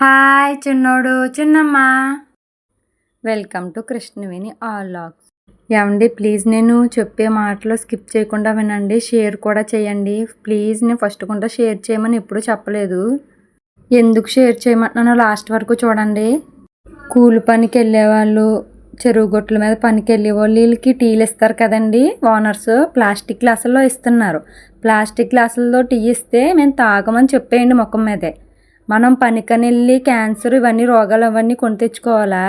Hi చిన్నోడు చిన్నమ్మ. Welcome to Krishnaveni all logs. ఏమండి ప్లీజ్ నేను చెప్పే మాటలు స్కిప్ చేయకుండా వినండి షేర్ కూడా చేయండి. ప్లీజ్ నేను ఫస్ట్ కూడా షేర్ చేయమని ఎప్పుడూ చెప్పలేదు. ఎందుకు షేర్ చేయమంటున్నాను లాస్ట్ వరకు చూడండి. కూలి పనికి వెళ్ళేవాళ్ళు చెరువు గొట్ల మీద పనికి వెళ్ళే వాళ్ళు వీళ్ళకి టీలు ఇస్తారు కదండి. ఓనర్స్ ప్లాస్టిక్ గ్లాసుల్లో ఇస్తున్నారు. ప్లాస్టిక్ గ్లాసుల్లో టీ ఇస్తే మేము తాగమని చెప్పేయండి ముఖం మీదే. మనం పనికనెళ్ళి క్యాన్సర్ ఇవన్నీ రోగాలు అవన్నీ కొని తెచ్చుకోవాలా?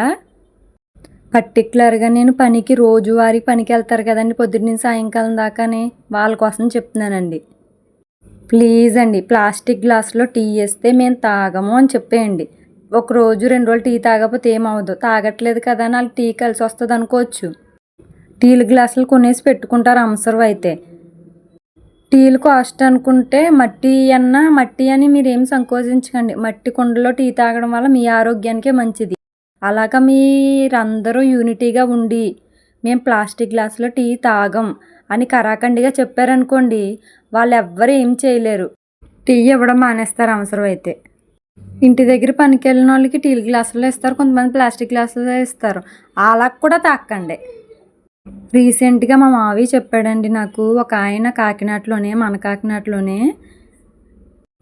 పర్టికులర్గా నేను పనికి రోజువారీ పనికి వెళ్తారు కదండి పొద్దున్న సాయంకాలం దాకానే వాళ్ళ కోసం చెప్తున్నానండి. ప్లీజ్ అండి ప్లాస్టిక్ గ్లాసులో టీ వేస్తే మేము తాగము అని చెప్పేయండి. ఒక రోజు రెండు రోజులు టీ తాగకపోతే ఏమవదు తాగట్లేదు కదా అని టీ కలిసి వస్తుంది అనుకోవచ్చు టీలు గ్లాసులు కొనేసి పెట్టుకుంటారు అవసరం అయితే టీలు కాస్ట్ అనుకుంటే మట్టి అన్న మట్టి అని మీరు ఏం సంకోచించకండి. మట్టి కుండలో టీ తాగడం వల్ల మీ ఆరోగ్యానికే మంచిది. అలాగా మీరందరూ యూనిటీగా ఉండి మేము ప్లాస్టిక్ గ్లాసులో టీ తాగం అని కరాఖండిగా చెప్పారనుకోండి వాళ్ళు ఎవ్వరు ఏం చేయలేరు. టీ ఇవ్వడం మానేస్తారు అవసరం అయితే ఇంటి దగ్గర పనికి వెళ్ళిన వాళ్ళకి టీల్ గ్లాసుల్లో ఇస్తారు కొంతమంది ప్లాస్టిక్ గ్లాసులో ఇస్తారు. అలా కూడా తాకండి. రీసెంట్గా మా మావి చెప్పాడండి నాకు ఒక ఆయన కాకినాడలోనే మన కాకినాడలోనే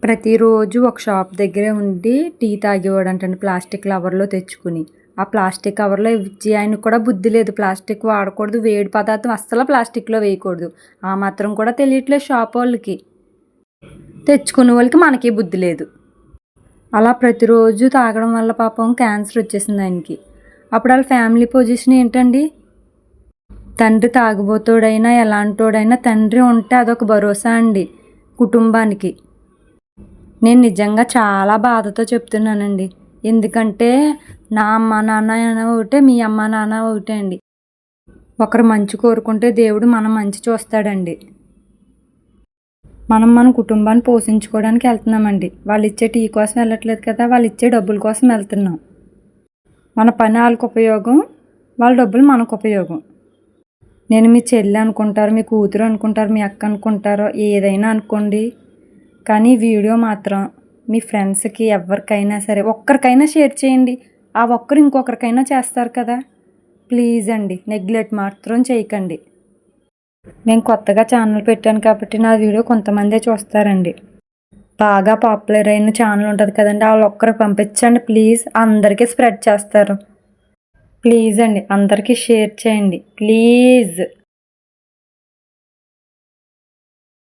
ప్రతిరోజు ఒక షాప్ దగ్గరే ఉండి టీ తాగేవాడు అంటండి ప్లాస్టిక్ కవర్లో తెచ్చుకుని. ఆ ప్లాస్టిక్ కవర్లో ఇచ్చి ఆయనకు కూడా బుద్ధి లేదు. ప్లాస్టిక్ వాడకూడదు వేడి పదార్థం అస్సలు ప్లాస్టిక్లో వేయకూడదు. ఆ మాత్రం కూడా తెలియట్లేదు షాప్ వాళ్ళకి. తెచ్చుకునే వాళ్ళకి మనకి బుద్ధి లేదు. అలా ప్రతిరోజు తాగడం వల్ల పాపం క్యాన్సర్ వచ్చేసింది ఆయనకి. అప్పుడు వాళ్ళ ఫ్యామిలీ పొజిషన్ ఏంటండి? తండ్రి తాగుబోతోడైనా ఎలాంటోడైనా తండ్రి ఉంటే అదొక భరోసా అండి కుటుంబానికి. నేను నిజంగా చాలా బాధతో చెప్తున్నానండి. ఎందుకంటే నా అమ్మ నాన్న ఒకటే మీ అమ్మ నాన్న ఒకటే అండి. ఒకరు మంచి కోరుకుంటే దేవుడు మనం మంచి చూస్తాడండి. మనం మన కుటుంబాన్ని పోషించుకోవడానికి వెళ్తున్నామండి. వాళ్ళు ఇచ్చే టీ కోసం వెళ్ళట్లేదు కదా వాళ్ళు ఇచ్చే డబ్బుల కోసం వెళ్తున్నాం. మన పని వాళ్ళకు ఉపయోగం వాళ్ళ డబ్బులు మనకు ఉపయోగం. నేను మీ చెల్లి అనుకుంటారు మీ కూతురు అనుకుంటారు మీ అక్క అనుకుంటారో ఏదైనా అనుకోండి. కానీ వీడియో మాత్రం మీ ఫ్రెండ్స్కి ఎవరికైనా సరే ఒక్కరికైనా షేర్ చేయండి. ఆ ఒక్కరు ఇంకొకరికైనా చేస్తారు కదా. ప్లీజ్ అండి నెగ్లెక్ట్ మాత్రం చేయకండి. నేను కొత్తగా ఛానల్ పెట్టాను కాబట్టి నా వీడియో కొంతమందే చూస్తారండి. బాగా పాపులర్ అయిన ఛానల్ ఉంటుంది కదండి వాళ్ళు ఒక్కరు పంపించండి ప్లీజ్. అందరికీ స్ప్రెడ్ చేస్తారు. ప్లీజ్ అండి అందరికీ షేర్ చేయండి. ప్లీజ్.